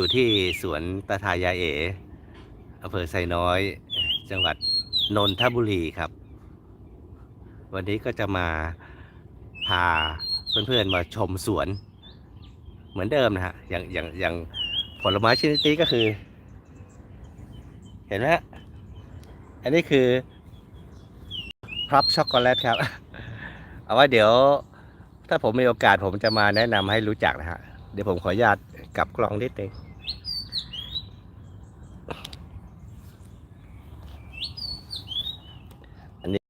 อยู่ที่สวนตาทายาเออำเภอไซน้อย จังหวัดนนทบุรีครับ วันนี้ก็จะมาพาเพื่อนๆมาชมสวน เหมือนเดิมนะฮะอย่างอย่างอย่างผลไม้ชนิดนี้ก็คือ เห็นไหมฮะอันนี้คือพรับช็อกโกแลตครับ เอาว่าเดี๋ยว ถ้าผมมีโอกาสผมจะมาแนะนำให้รู้จักนะฮะ เดี๋ยวผมขออนุญาตกลับกล้องนิดนึง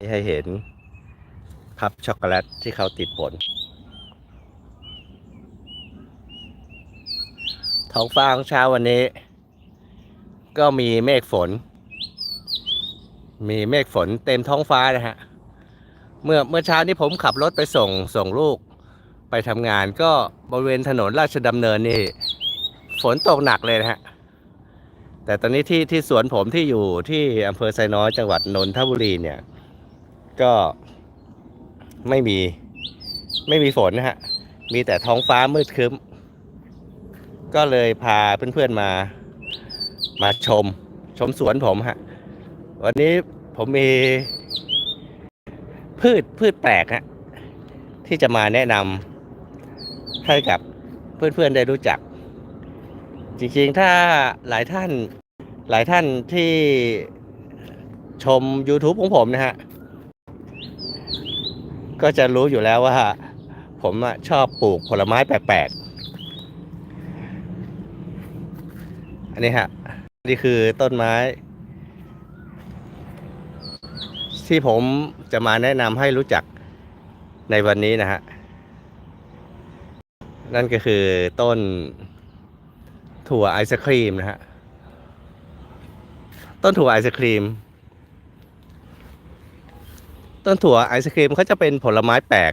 ให้เห็นพับช็อกโกแลตที่เขาติดผล ท้องฟ้าของเช้าวันนี้ ก็มีเมฆฝน มีเมฆฝนเต็มท้องฟ้านะฮะ เมื่อเมื่อเช้านี้ผมขับรถไปส่งส่งลูกไปทำงานก็บริเวณถนนราชดำเนินนี่ ฝนตกหนักเลยนะฮะ แต่ตอนนี้ที่ที่สวนผมที่อยู่ที่อำเภอไซน้อยจังหวัดนนทบุรีเนี่ย ก็ไม่มีไม่มีฝนนะฮะ มีแต่ท้องฟ้ามืดครึ้ม ก็เลยพาเพื่อนๆมา มาชม ชมสวนผมฮะ วันนี้ผมมีพืชพืชแปลกฮะ ที่จะมาแนะนำให้กับเพื่อนๆได้รู้จัก จริงๆ ถ้าหลายท่านหลายท่านที่ชม YouTube ของผมนะฮะ ก็จะรู้อยู่แล้วว่า ผมชอบปลูกผลไม้แปลกๆ อันนี้ฮะ นี่คือต้นไม้ ที่ผมจะมาแนะนำให้รู้จักในวันนี้นะฮะ นั่นก็คือต้นถั่วไอศครีมนะฮะ ต้นถั่วไอศครีม ต้นถั่วไอศครีมเขาจะเป็นผลไม้แปลก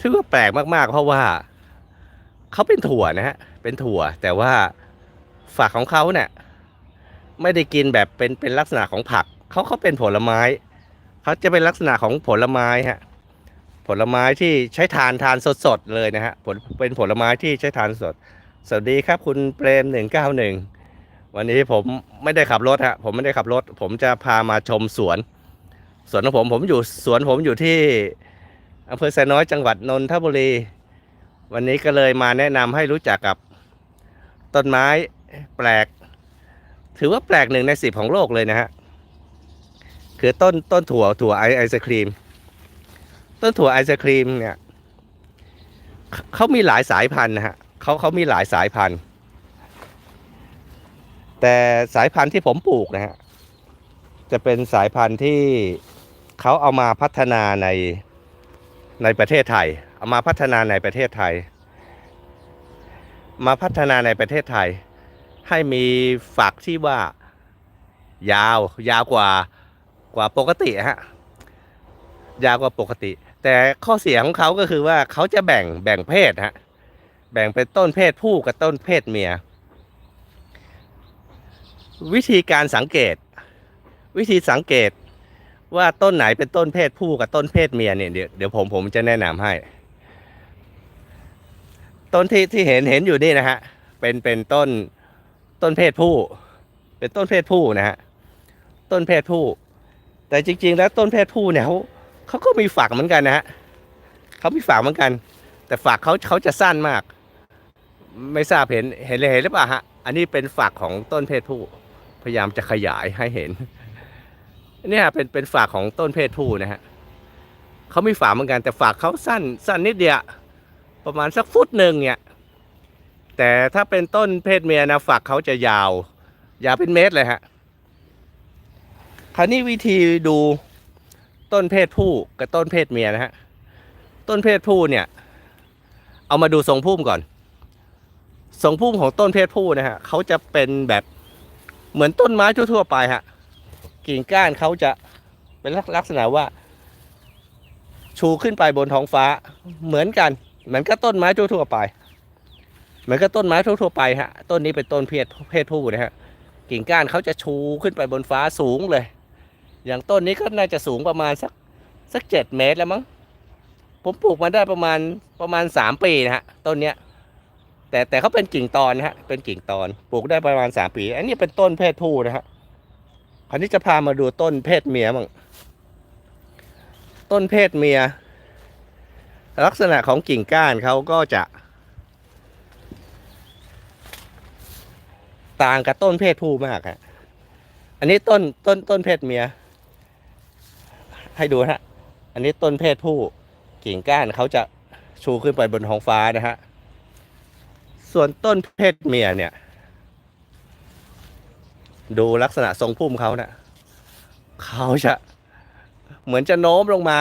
ถือว่าแปลกมากๆ เพราะว่าเขาเป็นถั่วนะฮะ เป็นถั่ว แต่ว่าฝักของเขาเนี่ยไม่ได้กินแบบเป็นเป็นลักษณะของผักเขาเขาเป็นผลไม้เขาจะเป็นลักษณะของผลไม้ฮะผลไม้ที่ใช้ทานทานสดๆเลยนะฮะผลเป็นผลไม้ที่ใช้ทานสด สวัสดีครับคุณเปรมหนึ่งเก้าหนึ่งวันนี้ผมไม่ได้ขับรถฮะผมไม่ได้ขับรถ ผมจะพามาชมสวน สวนของผมผมอยู่สวนผมอยู่ที่อำเภอไซน้อยจังหวัดนนทบุรี วันนี้ก็เลยมาแนะนำให้รู้จักกับต้นไม้แปลก ถือว่าแปลกหนึ่งในสิบของโลกเลยนะฮะคือต้นต้นถั่วถั่วไอไอศครีม ต้นถั่วไอศครีมเนี่ยเขาเขามีหลายสายพันธุ์นะฮะเขาเขามีหลายสายพันธุ์ แต่สายพันธุ์ที่ผมปลูกนะฮะจะเป็นสายพันธุ์ที่ เขาเอามาพัฒนาในในประเทศไทย เอามาพัฒนาในประเทศไทย มาพัฒนาในประเทศไทย ให้มีฝักที่ว่ายาวยาวกว่ากว่าปกติฮะยาวกว่าปกติ แต่ข้อเสียของเขาก็คือว่าเขาจะแบ่งแบ่งเพศฮะแบ่งเป็นต้นเพศผู้กับต้นเพศเมีย วิธีการสังเกต วิธีสังเกต ว่าต้นไหนเป็นต้นเพศผู้กับต้นเพศเมียเนี่ยเดี๋ยวเดี๋ยวผมผมจะแนะนำให้ ต้นที่ที่เห็นเห็นอยู่นี่นะฮะ เป็นเป็นต้นต้นเพศผู้ เป็นต้นเพศผู้นะฮะ ต้นเพศผู้ แต่จริง ๆ แล้วต้นเพศผู้เนี่ยเขาเขาก็มีฝักเหมือนกันนะฮะเขามีฝักเหมือนกัน แต่ฝักเขาเขาจะสั้นมาก ไม่ทราบเห็นเห็นเลยเห็นหรือเปล่าฮะ อันนี้เป็นฝักของต้นเพศผู้ พยายามจะขยายให้เห็น เนี่ยเป็นเป็นฝากของต้นเพศผู้นะฮะเขามีฝากเหมือนกันแต่ฝากเขาสั้นสั้นนิดเดียวประมาณสักฟุตหนึ่งเนี่ยแต่ถ้าเป็นต้นเพศเมียนะฝากเขาจะยาว ยาวเป็นเมตรเลยฮะ คราวนี้วิธีดูต้นเพศผู้กับต้นเพศเมียนะฮะ ต้นเพศผู้เนี่ย เอามาดูทรงพุ่มก่อน ทรงพุ่มของต้นเพศผู้นะฮะเขาจะเป็นแบบเหมือนต้นไม้ทั่วๆไปฮะ กิ่งก้านเขาจะเป็นลักษณะว่า ชูขึ้นไปบนท้องฟ้าเหมือนกัน เหมือนกับต้นไม้ทั่วๆไป เหมือนกับต้นไม้ทั่วๆไปฮะต้นนี้เป็นต้นเพศเพศผู้นะฮะกิ่งก้านเขาจะชูขึ้นไปบนฟ้าสูงเลย อย่างต้นนี้ก็น่าจะสูงประมาณสักสักเจ็ดเมตรแล้วมั้งผมปลูกมาได้ประมาณประมาณสามปีนะฮะต้นเนี้ยแต่แต่เขาเป็นกิ่งตอนนะฮะเป็นกิ่งตอนปลูกได้ประมาณสามปี อันนี้เป็นต้นเพศผู้นะฮะ คราวนี้จะพามาดูต้นเพศเมียบ้างต้นเพศเมีย ลักษณะของกิ่งก้านเขาก็จะ ต่างกับต้นเพศผู้มากฮะอันนี้ต้นต้นต้นเพศเมีย ให้ดูนะฮะอันนี้ต้นเพศผู้กิ่งก้านเขาจะชูขึ้นไปบนท้องฟ้านะฮะส่วนต้นเพศเมียเนี่ย ดูลักษณะทรงพุ่มเขาเนะ่ะเขาจะเหมือนจะโน้มลงมา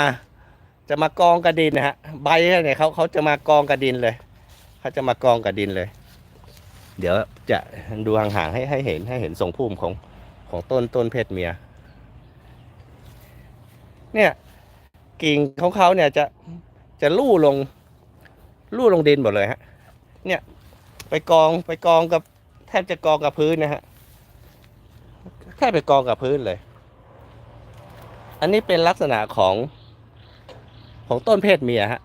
จะมากองกระดินนะฮะใบเนี่ยเขาเขาจะมากองกระดินเลยเขาจะมากองกระดินเลย เดี๋ยวจะดูห่างๆให้ให้เห็นให้เห็นทรงพุ่มของของต้นต้นเพศเมีย เนี่ยกิ่งของเขาเนี่ยจะจะลู่ลงลู่ลงดินหมดเลยฮะเนี่ยไปกองไปกองกับแทบจะกองกับพื้นนะฮะ แค่ไปกองกับพื้นเลย อันนี้เป็นลักษณะของของต้นเพศเมียฮะ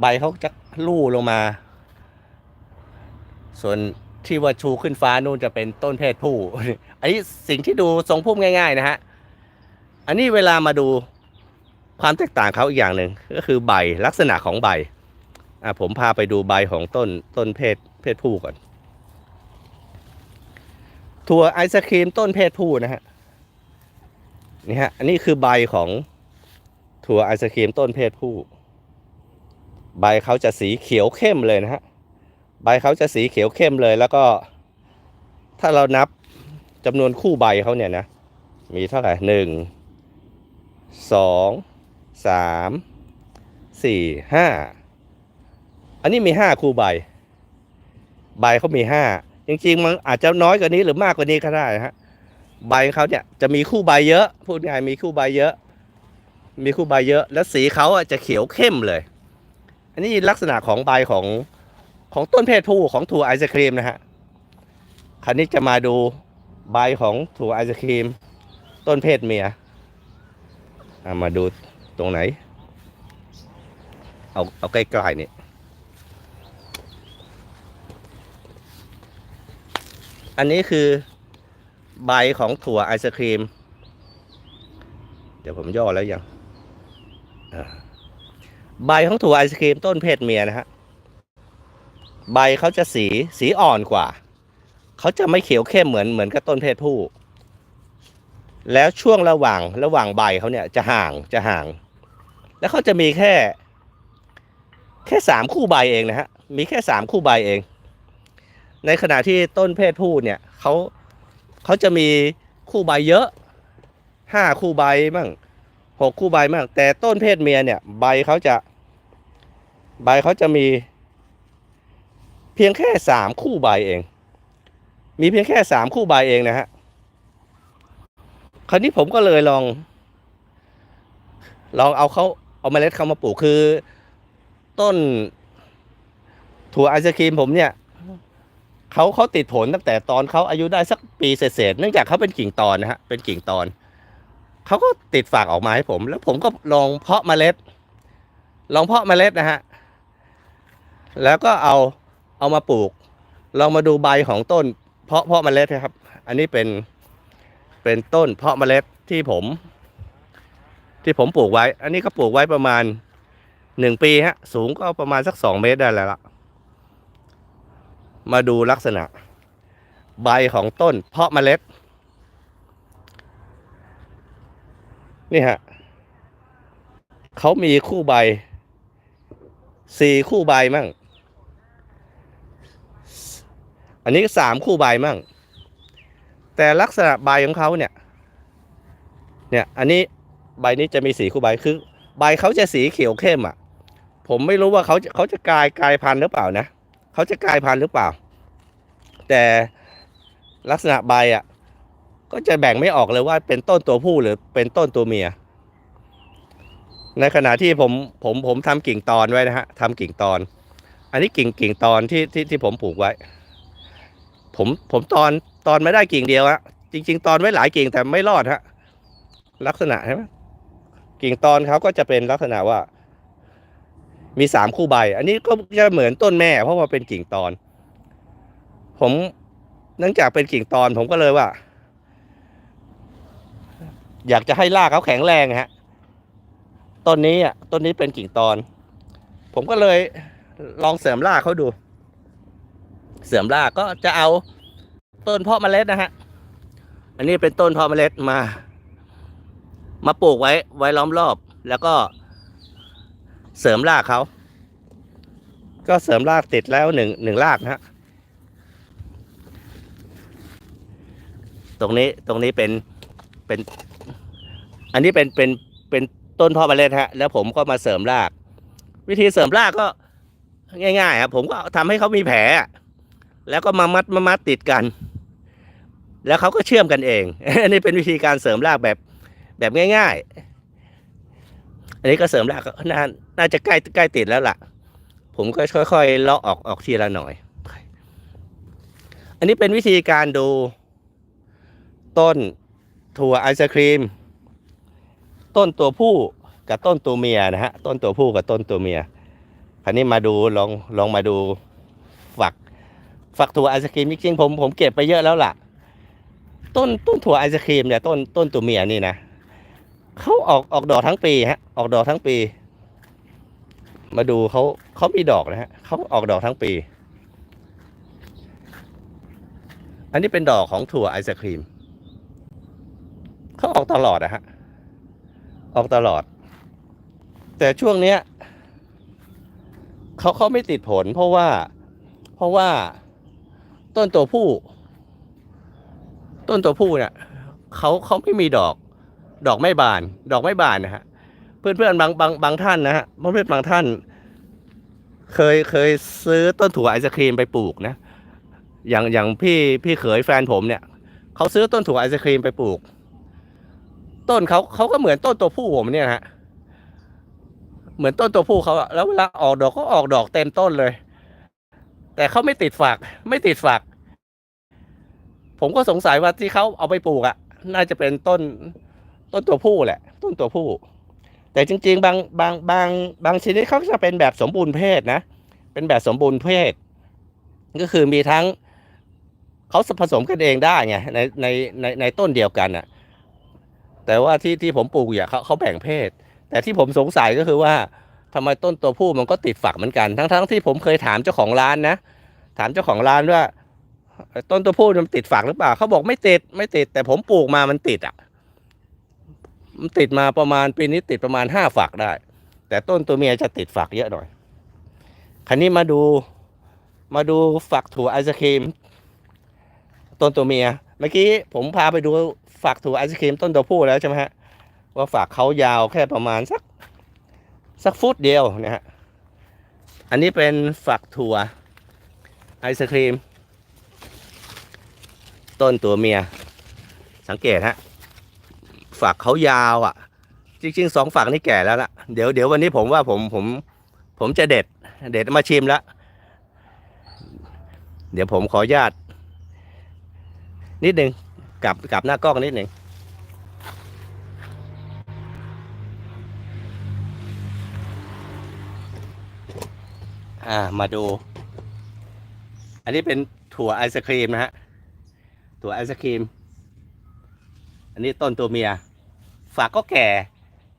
ใบเขาจะลู่ลงมา ส่วนที่ว่าชูขึ้นฟ้านู่นจะเป็นต้นเพศผู้ อันนี้สิ่งที่ดูทรงพุ่มง่าย ๆ นะฮะ อันนี้เวลามาดูความแตกต่างเขาอีกอย่างหนึ่งก็คือใบลักษณะของใบ อะผมพาไปดูใบของต้นต้นเพศเพศผู้ก่อน ถั่วไอศครีมต้นเพศผู้นะฮะนี่ฮะอันนี้คือใบของถั่วไอศครีมต้นเพศผู้ ใบเขาจะสีเขียวเข้มเลยนะฮะใบเขาจะสีเขียวเข้มเลยแล้วก็ ถ้าเรานับจำนวนคู่ใบเขาเนี่ยนะมีเท่าไหร่หนึ่งสองสามสี่ห้าอันนี้มีห้าคู่ใบ ใบเขามีห้า จริงๆมันอาจจะน้อยกว่านี้หรือมากกว่านี้ก็ได้ฮะใบเขาเนี่ยจะมีคู่ใบเยอะ พูดง่ายมีคู่ใบเยอะ มีคู่ใบเยอะ แล้วสีเขาจะเขียวเข้มเลย อันนี้ลักษณะของใบของของต้นเพศผู้ของถั่วไอศครีมนะฮะคราวนี้จะมาดูใบของถั่วไอศครีม ต้นเพศเมียมาดูตรงไหน เอาเอาใกล้ๆนี่ อันนี้คือใบของถั่วไอศครีม เดี๋ยวผมย่อแล้วยังใบของถั่วไอศครีมต้นเพศเมียนะฮะ ใบเขาจะสีสีอ่อนกว่า เขาจะไม่เขียวเข้มเหมือนเหมือนกับต้นเพศผู้ แล้วช่วงระหว่างระหว่างใบเขาเนี่ยจะห่างจะห่าง แล้วเขาจะมีแค่ แค่สามคู่ใบเองนะฮะ มีแค่สามคู่ใบเอง ในขณะที่ต้นเพศผู้เนี่ยเขาเขาจะมีคู่ใบเยอะห้าคู่ใบมั่งหกคู่ใบมั่งแต่ต้นเพศเมียเนี่ยใบเขาจะ ใบเขาจะมี เพียงแค่สามคู่ใบเอง มีเพียงแค่สามคู่ใบเองนะฮะคราวนี้ผมก็เลยลอง ลองเอาเขาเอาเมล็ดเขามาปลูกคือ ต้นถั่วไอศครีมผมเนี่ย เขาเขาติดผลตั้งแต่ตอนเขาอายุได้สักปีเศษเนื่องจากเขาเป็นกิ่งตอนนะฮะเป็นกิ่งตอนเขาก็ติดฝากออกมาให้ผม แล้วผมก็ลองเพาะเมล็ด ลองเพาะเมล็ดนะฮะแล้วก็เอาเอามาปลูก ลองมาดูใบของต้น เพาะเพาะเมล็ดนะครับ อันนี้เป็นเป็นต้นเพาะเมล็ดที่ผม ที่ผมปลูกไว้ อันนี้ก็ปลูกไว้ประมาณหนึ่งปีฮะ สูงก็ประมาณสักสองเมตรได้แล้วล่ะ มาดูลักษณะ ใบของต้น เพาะเมล็ด นี่ฮะเขามีคู่ใบสี่คู่ใบมั่ง อันนี้สามคู่ใบมั่ง แต่ลักษณะใบของเขาเนี่ย เนี่ย อันนี้ใบนี้จะมีสีคู่ใบคือ ใบเขาจะสีเขียวเข้มอะ ผมไม่รู้ว่าเขาเขาจะกลายกลายพันธุ์หรือเปล่านะ เขาจะกลายพันธุ์หรือเปล่า แต่ลักษณะใบอะ ก็จะแบ่งไม่ออกเลยว่าเป็นต้นตัวผู้หรือเป็นต้นตัวเมีย ในขณะที่ผมผมผมทำกิ่งตอนไว้นะฮะทำกิ่งตอน อันนี้กิ่งกิ่งตอนที่ที่ที่ผมปลูกไว้ ผมผมตอนตอนไม่ได้กิ่งเดียวอะจริง ๆ ตอนไว้หลายกิ่งแต่ไม่รอดฮะลักษณะใช่ไหมกิ่งตอนเขาก็จะเป็นลักษณะว่า มีสามคู่ใบ อันนี้ก็จะเหมือนต้นแม่ เพราะว่าเป็นกิ่งตอน ผมเนื่องจากเป็นกิ่งตอนผมก็เลยว่า อยากจะให้รากเขาแข็งแรงฮะต้นนี้อะต้นนี้เป็นกิ่งตอน ผมก็เลยลองเสริมรากเขาดู เสริมรากก็จะเอาต้นเพาะเมล็ดนะฮะ อันนี้เป็นต้นเพาะเมล็ดมา มาปลูกไว้ไว้ล้อมรอบ แล้วก็ เสริมรากเขา ก็เสริมรากติดแล้วหนึ่งหนึ่งรากนะฮะตรงนี้ตรงนี้เป็นเป็น อันนี้เป็นเป็นเป็นต้นเพาะเมล็ดฮะ แล้วผมก็มาเสริมราก วิธีเสริมรากก็ง่ายๆครับผมก็ทำให้เขามีแผล แล้วก็มามัดมามัดติดกัน แล้วเขาก็เชื่อมกันเอง อันนี้เป็นวิธีการเสริมรากแบบแบบง่าย ๆ อันนี้ก็เสริมรากก็น่าน่าจะใกล้ใกล้ติดแล้วล่ะ ผมก็ค่อยๆเลาะออกออกทีละหน่อย อันนี้เป็นวิธีการดูต้นถั่วไอศครีม ต้นตัวผู้กับต้นตัวเมียนะฮะต้นตัวผู้กับต้นตัวเมียคราวนี้มาดูลองลองมาดูฝักฝักถั่วไอศครีมจริงๆผมผมเก็บไปเยอะแล้วล่ะ ต้นต้นถั่วไอศครีมเนี่ยต้นต้นตัวเมียนี่นะ เขาออกออกดอกทั้งปีฮะ ออกดอกทั้งปี มาดูเขาเขามีดอกนะฮะเขาออกดอกทั้งปี อันนี้เป็นดอกของถั่วไอศครีมเขาออกตลอดนะฮะออกตลอด แต่ช่วงเนี้ยเขาเขาไม่ติดผล เพราะว่า เพราะว่าต้นตัวผู้ ต้นตัวผู้เนี่ยเขาเขาไม่มีดอก ดอกไม่บาน ดอกไม่บานนะฮะเพื่อนเพื่อนๆบางบางบางท่านนะฮะเพื่อนเพื่อนๆบางท่าน เคยเคยซื้อต้นถั่วไอศครีมไปปลูกนะ อย่างอย่างพี่พี่เขยแฟนผมเนี่ยเขาซื้อต้นถั่วไอศครีมไปปลูก ต้นเขาเขาก็เหมือนต้นตัวผู้ผมเนี่ยฮะเหมือนต้นตัวผู้เขาอะแล้วเวลาออกดอกก็ออกดอกเต็มต้นเลย แต่เขาไม่ติดฝัก ไม่ติดฝัก ผมก็สงสัยว่าที่เขาเอาไปปลูกอะน่าจะเป็นต้น ต้นตัวผู้แหละ ต้นตัวผู้ แต่จริง ๆ บางบางบางบางชนิดเขาจะเป็นแบบสมบูรณ์เพศนะ เป็นแบบสมบูรณ์เพศ ก็คือมีทั้งเขาผสมกันเองได้ไงในในในในต้นเดียวกันอะแต่ว่าที่ที่ผมปลูกอย่าเขาเขาแบ่งเพศ แต่ที่ผมสงสัยก็คือว่าทำไมต้นตัวผู้มันก็ติดฝักเหมือนกัน ทั้งทั้งที่ผมเคยถามเจ้าของร้านนะ ถามเจ้าของร้านว่า ต้นตัวผู้มันติดฝักหรือเปล่าเขาบอกไม่ติดไม่ติด แต่ผมปลูกมามันติดอะ ติดมาประมาณปีนี้ติดประมาณห้าฝักได้ แต่ต้นตัวเมียจะติดฝักเยอะหน่อยคราวนี้มาดูมาดูฝักถั่วไอศครีม ต้นตัวเมีย เมื่อกี้ผมพาไปดูฝักถั่วไอศครีมต้นตัวผู้แล้วใช่ไหมฮะว่าฝักเขายาวแค่ประมาณสักสักฟุตเดียวนะฮะอันนี้เป็นฝักถั่วไอศครีม ต้นตัวเมีย สังเกตฮะ ฝักเขายาวอะ จริงๆสองฝักนี่แก่แล้วล่ะเดี๋ยวเดี๋ยววันนี้ผมว่าผมผม ผมจะเด็ด เด็ดมาชิมแล้วเดี๋ยวผมขอญาตนิดหนึ่งกลับกลับหน้ากล้องนิดหนึ่งอ่ามาดู อันนี้เป็นถั่วไอศครีมนะฮะ ถั่วไอศครีม อันนี้ต้นตัวเมีย ฝากก็แก่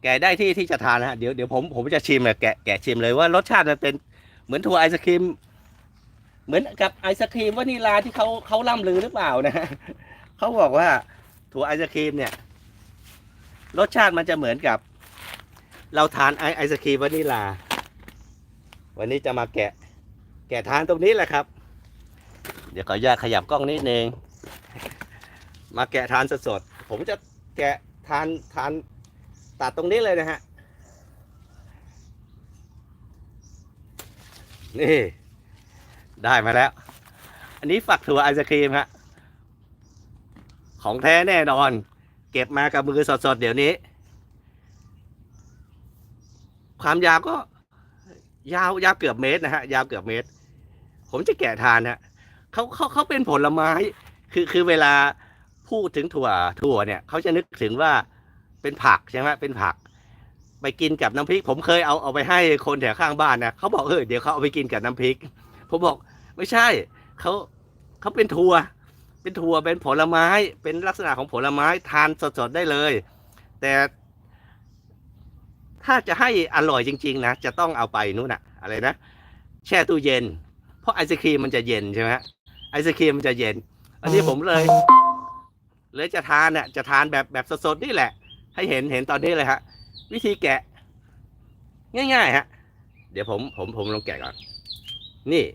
แก่ได้ที่ที่จะทานนะฮะเดี๋ยวเดี๋ยวผมผมจะชิมอะแกะแกะชิมเลยว่ารสชาติมันเป็นเหมือนถั่วไอศครีม เหมือนกับไอศครีมวานิลาที่เขาเขาล่ำลือหรือเปล่านะฮะเขาบอกว่าถั่วไอศครีมเนี่ย รสชาติมันจะเหมือนกับ เราทานไอไอศครีมวานิลา วันนี้จะมาแกะ แกะทานตรงนี้แหละครับ เดี๋ยวขออนุญาตขยับกล้องนิดนึงมาแกะทานสดๆ ผมจะแกะทานทานตัดตรงนี้เลยนะฮะ นี่ ได้มาแล้ว อันนี้ฝักถั่วไอศครีมฮะ ของแท้แน่นอน เก็บมากับมือสดๆ เดี๋ยวนี้ ความยาวก็ ยาวยาวเกือบเมตรนะฮะ ยาวเกือบเมตร ผมจะแกะทานฮะเขาเขาเขาเป็นผลไม้ คือคือเวลา พูดถึงถั่วถั่วเนี่ยเขาจะนึกถึงว่าเป็นผักใช่ไหมเป็นผัก ไปกินกับน้ำพริก ผมเคยเอาเอาไปให้คนแถวข้างบ้านนะเขาบอกเออเดี๋ยวเขาเอาไปกินกับน้ำพริก ผมบอกไม่ใช่เขาเขาเป็นถั่วเป็นถั่วเป็นผลไม้เป็นลักษณะของผลไม้ทานสดๆได้เลย แต่ ถ้าจะให้อร่อยจริง ๆ นะจะต้องเอาไปนู่นอะอะไรนะแช่ตู้เย็น เพราะไอศครีมมันจะเย็นใช่ไหมไอศครีมมันจะเย็น อันนี้ผมเลย เลยจะทานเนี่ยจะทานแบบแบบสดๆนี่แหละ ให้เห็นเห็นตอนนี้เลยฮะวิธีแกะ ง่ายๆฮะเดี๋ยวผมผมผมลองแกะก่อน นี่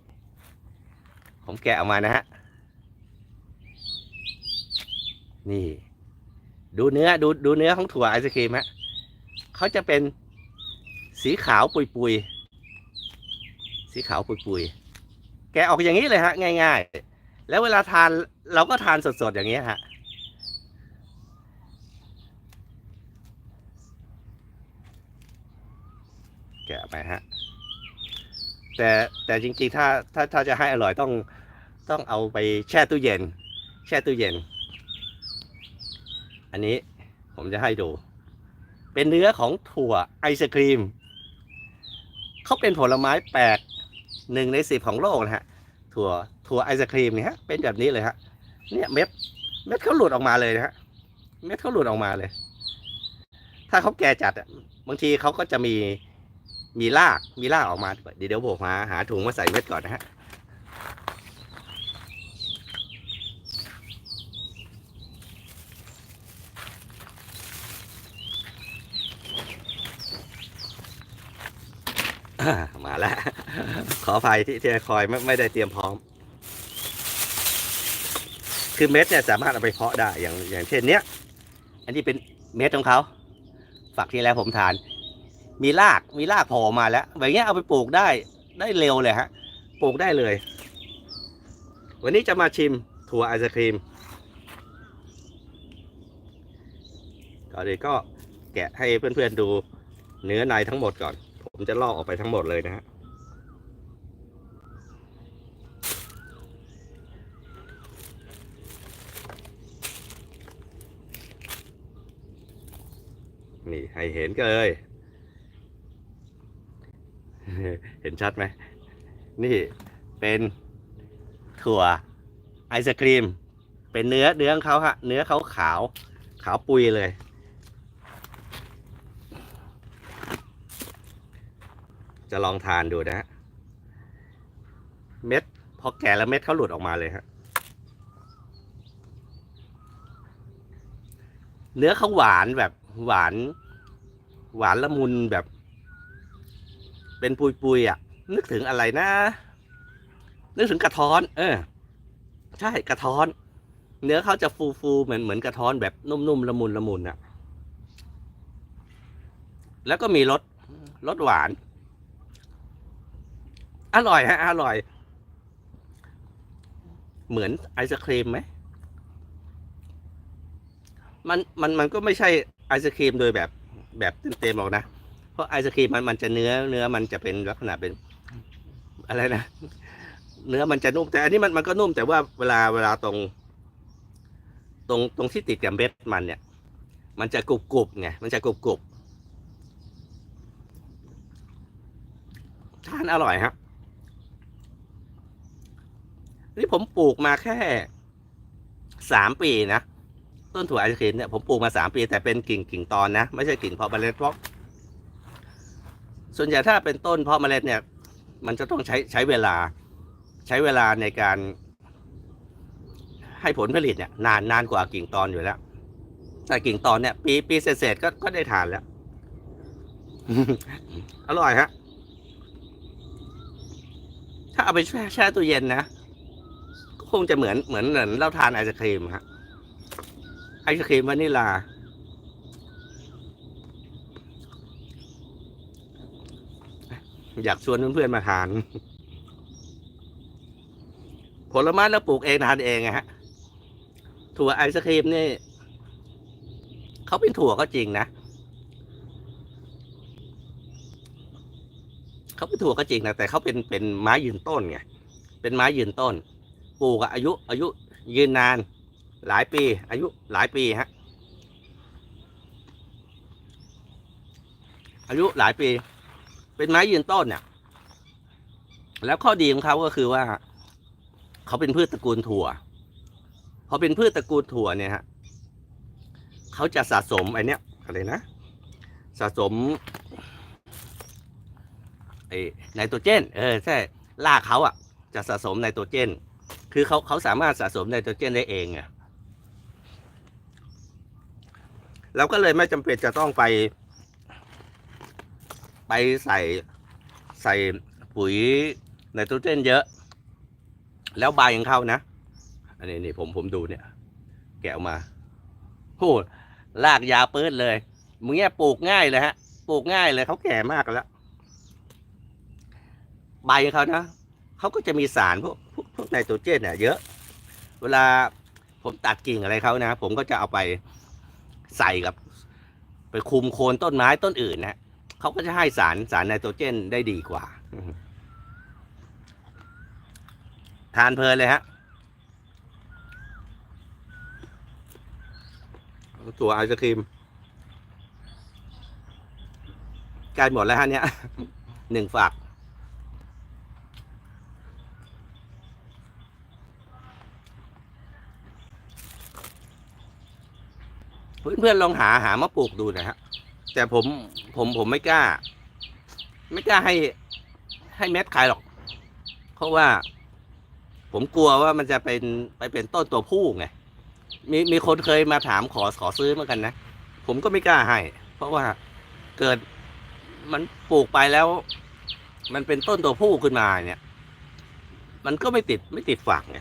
ผมแกะออกมานะฮะนี่ ดูเนื้อดูดูเนื้อของถั่วไอศครีมฮะเขาจะเป็นสีขาวปุยๆสีขาวปุยๆแกะออกอย่างนี้เลยฮะ ง่าย ๆ แล้วเวลาทานเราก็ทานสดๆอย่างนี้ฮะ แกะไปฮะ แต่แต่จริงๆถ้าถ้าถ้าจะให้อร่อยต้องต้องเอาไปแช่ตู้เย็น แช่ตู้เย็น อันนี้ผมจะให้ดู เป็นเนื้อของถั่วไอศครีมเขาเป็นผลไม้แปลกหนึ่งในสิบของโลกนะฮะถั่วถั่วไอศครีมเนี่ยฮะเป็นแบบนี้เลยฮะเนี่ยเม็ดเม็ดเขาหลุดออกมาเลยนะฮะเม็ดเขาหลุดออกมาเลย ถ้าเขาแก่จัดบางทีเขาก็จะมี มีรากมีรากออกมาด้วยเดี๋ยวเดี๋ยวผมหาหาถุงมาใส่เม็ดก่อนนะฮะมาแล้ว ขออภัยที่ที่คอยไม่ไม่ได้เตรียมพร้อม คือเม็ดเนี่ยสามารถเอาไปเพาะได้อย่างอย่างเช่นเนี้ย อันนี้เป็นเม็ดของเขาฝักที่แล้วผมทาน มีรากมีรากโผล่มาแล้วแบบนี้เอาไปปลูกได้ได้เร็วเลยฮะปลูกได้เลย วันนี้จะมาชิมถั่วไอศครีมก่อนอื่นก็แกะให้เพื่อนๆดูเนื้อในทั้งหมดก่อน ผมจะลอกออกไปทั้งหมดเลยนะฮะนี่ให้เห็นกันเลย เห็นชัดไหม นี่เป็นถั่วไอศครีม เป็นเนื้อเนื้อของเขาฮะ เนื้อเขาขาว ขาวปุยเลย จะลองทานดูนะฮะ เม็ด พอแก่แล้วเม็ดเขาหลุดออกมาเลยฮะ เนื้อเขาหวานแบบหวาน หวานละมุนแบบ เป็นปุยปุยๆอะ นึกถึงอะไรนะ นึกถึงกระท้อน เออ ใช่กระท้อน เนื้อเขาจะฟูฟูๆเหมือนเหมือนกระท้อนแบบนุ่มๆละมุนละมุนอะ แล้วก็มีรสรสหวาน อร่อยฮะ อร่อย เหมือนไอศครีมไหมมันมันมันก็ไม่ใช่ไอศครีมโดยแบบแบบเต็มๆหรอกนะ ราะไอศครีมมันมันจะเนื้อเนื้อมันจะเป็นลักษณะเป็นอะไรนะเนื้อมันจะนุ่มแต่อันนี้มันมันก็นุ่มแต่ว่าเวลาเวลาตรง ตรงตรงที่ติดกับเม็ดมันเนี่ย มันจะกรุบกรุบไงมันจะกรุบกรุบทานอร่อยครับนี่ผมปลูกมาแค่สามปีนะต้นถั่วไอศครีมเนี่ยผมปลูกมาสามปีแต่เป็นกิ่งกิ่งตอนนะ ไม่ใช่กิ่งเพาะเมล็ดเพราะ ส่วนใหญ่ถ้าเป็นต้นเพาะเมล็ดเนี่ย มันจะต้องใช้ใช้เวลาใช้เวลาในการ ให้ผลผลิตเนี่ย นานนานกว่ากิ่งตอนอยู่แล้ว แต่กิ่งตอนเนี่ย ปีปีเศษก็ก็ได้ทานแล้ว อร่อยฮะ ถ้าเอาไปแช่แช่ตู้เย็นนะก็คงจะเหมือนเหมือนเหมือนเราทานไอศครีมฮะไอศครีมวานิลา อยากชวนเพื่อนๆมาทาน ผลไม้เราปลูกเองทานเองฮะ ถั่วไอศครีมนี่เขาเป็นถั่วก็จริงนะเขาเป็นถั่วก็จริงนะแต่เขาเป็นเป็นไม้ยืนต้นไงเป็นไม้ยืนต้น ปลูกอายุ อายุยืนนาน หลายปี อายุหลายปีฮะอายุหลายปี เป็นไม้ยืนต้นเนี่ย แล้วข้อดีของเขาก็คือว่า เขาเป็นพืชตระกูลถั่วพอเป็นพืชตระกูลถั่วเนี่ยฮะเขาจะสะสมไอเนี้ยอะไรนะสะสมไอไนโตรเจน เออใช่รากเขาอะจะสะสมไนโตรเจน คือเขาเขาสามารถสะสมไนโตรเจนได้เองไงเราก็เลยไม่จำเป็นจะต้องไป ไปใส่ใส่ปุ๋ยไนโตรเจนเยอะ แล้วใบของเข้านะ อันนี้นี่ผมผมดูเนี่ย แกะออกมาโหลากยาวปื้ดเลยมึงเนี่ยปลูกง่ายเลยฮะ ปลูกง่ายเลยเขาแก่มากแล้ว ใบของเขานะเขาก็จะมีสารพวกพวกพวกไนโตรเจนเนี่ยเยอะ เวลาผมตัดกิ่งอะไรเขานะ ผมก็จะเอาไปใส่กับ ไปคุมโคนต้นไม้ต้นอื่นนะ เขาก็จะให้สารสารไนโตรเจนได้ดีกว่า ทานเพลินเลยฮะ ตัวไอศครีมใกล้หมดแล้วฮะเนี่ยหนึ่งฝักเพื่อนๆลองหาหามาปลูกดูนะฮะ แต่ผมผมผมไม่กล้า ไม่กล้าให้ให้เม็ดขายหรอก เพราะว่า ผมกลัวว่ามันจะเป็นไปเป็นต้นตัวผู้ไงมีมีคนเคยมาถามขอขอซื้อเหมือนกันนะผมก็ไม่กล้าให้ เพราะว่าเกิดมันปลูกไปแล้ว มันเป็นต้นตัวผู้ขึ้นมาเนี่ย มันก็ไม่ติดไม่ติดฝักไง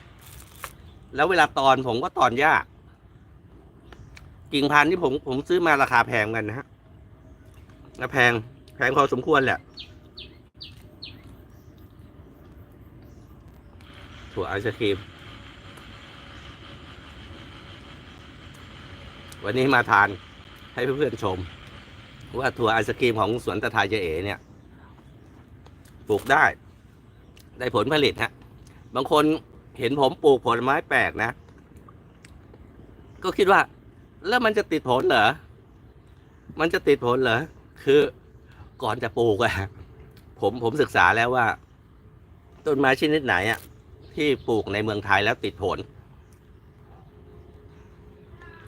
แล้วเวลาตอนผมก็ตอนยาก กิ่งพันธุ์ที่ผมผมซื้อมาราคาแพงกันนะฮะ แพง แพงพอสมควรแหละถั่วไอศครีม วันนี้มาทานให้เพื่อนๆชม ว่าถั่วไอศครีมของสวนตะทายเจเอเนี่ยปลูกได้ ได้ผลผลิตฮะ บางคนเห็นผมปลูกผลไม้แปลกนะ ก็คิดว่า แล้วมันจะติดผลเหรอ มันจะติดผลเหรอ คือก่อนจะปลูกอะผมผมศึกษาแล้วว่า ต้นไม้ชนิดไหนอะที่ปลูกในเมืองไทยแล้วติดผล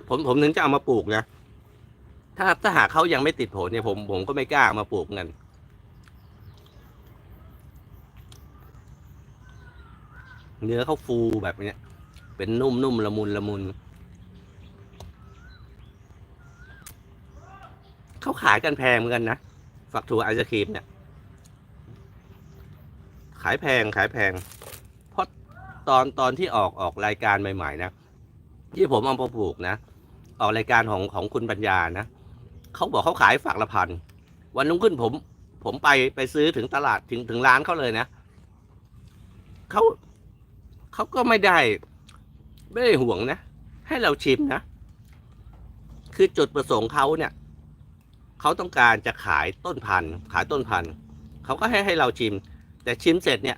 ผมผมถึงจะเอามาปลูกนะถ้าถ้าหากเขายังไม่ติดผลเนี่ยผมผมก็ไม่กล้าามาปลูกเงินเนื้อเขาฟูแบบเนี้ย เป็นนุ่มนุ่มละมุนละมุน เขาขายกันแพงเหมือนกันนะ ฝักถั่วไอศครีมเนี่ย ขายแพงขายแพง เพราะตอนตอนที่ออกออกรายการใหม่ๆนะ ที่ผมเอามาปลูกนะ ออกรายการของของคุณปัญญานะ เขาบอกเขาขายฝักละพัน วันนุ่งขึ้นผม ผมไปไปซื้อถึงตลาดถึงถึงร้านเขาเลยนะ เขาเขาก็ไม่ได้ ไม่ได้ห่วงนะ ให้เราชิมนะ คือจุดประสงค์เขาเนี่ย เขาต้องการจะขายต้นพันธุ์ ขายต้นพันธุ์เขาก็ให้ให้เราชิม แต่ชิมเสร็จเนี่ย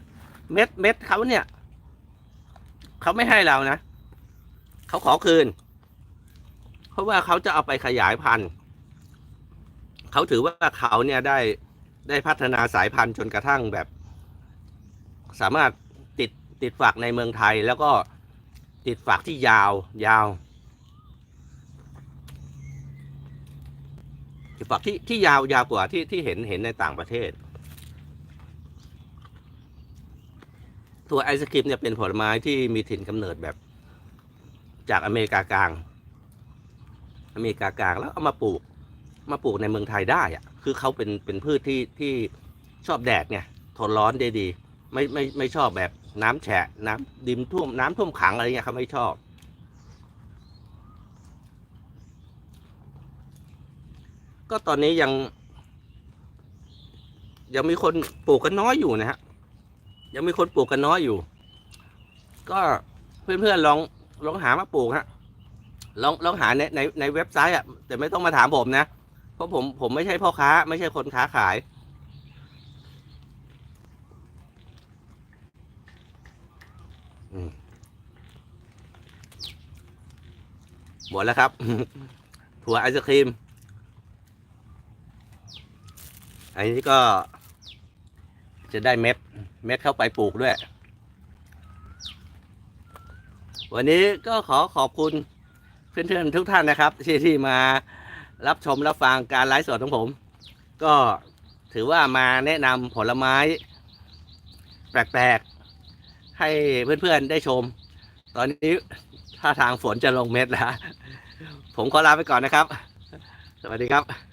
เม็ดเม็ดเขาเนี่ยเขาไม่ให้เรานะเขาขอคืน เพราะว่าเขาจะเอาไปขยายพันธุ์เขาถือว่าเขาเนี่ยได้ได้พัฒนาสายพันธุ์จนกระทั่งแบบ สามารถติดติดฝักในเมืองไทยแล้วก็ติดฝักที่ยาวยาว ฝักที่ที่ยาวยาวกว่าที่ที่เห็นเห็นในต่างประเทศถั่วไอศครีมเนี่ยเป็นผลไม้ที่มีถิ่นกำเนิดแบบ จากอเมริกากลาง อเมริกากลางแล้วเอามาปลูก มาปลูกในเมืองไทยได้อะคือเขาเป็นเป็นพืชที่ที่ชอบแดดไงทนร้อนได้ดี ไม่ไม่ไม่ชอบแบบน้ำแฉะน้ำดิมท่วมน้ำท่วมขังอะไรเงี้ยเขาไม่ชอบ ก็ตอนนี้ยัง ยังมีคนปลูกกันน้อยอยู่นะฮะยังมีคนปลูกกันน้อยอยู่ ก็เพื่อนๆลองลองหามาปลูกฮะลองลองหาในในในเว็บไซต์อะแต่ไม่ต้องมาถามผมนะเพราะผมผมไม่ใช่พ่อค้า ไม่ใช่คนค้าขาย หมดแล้วครับ ถั่วไอศครีม อันนี้ก็ จะได้เม็ด เม็ดเข้าไปปลูกด้วย วันนี้ก็ขอขอบคุณเพื่อนๆทุกท่านนะครับ ที่ที่มารับชมรับฟังการไลฟ์สดของผม ก็ถือว่ามาแนะนำผลไม้ แปลกๆ ให้เพื่อนๆได้ชม ตอนนี้ถ้าทางฝนจะลงเม็ดแล้ว ผมขอลาไปก่อนนะครับ สวัสดีครับ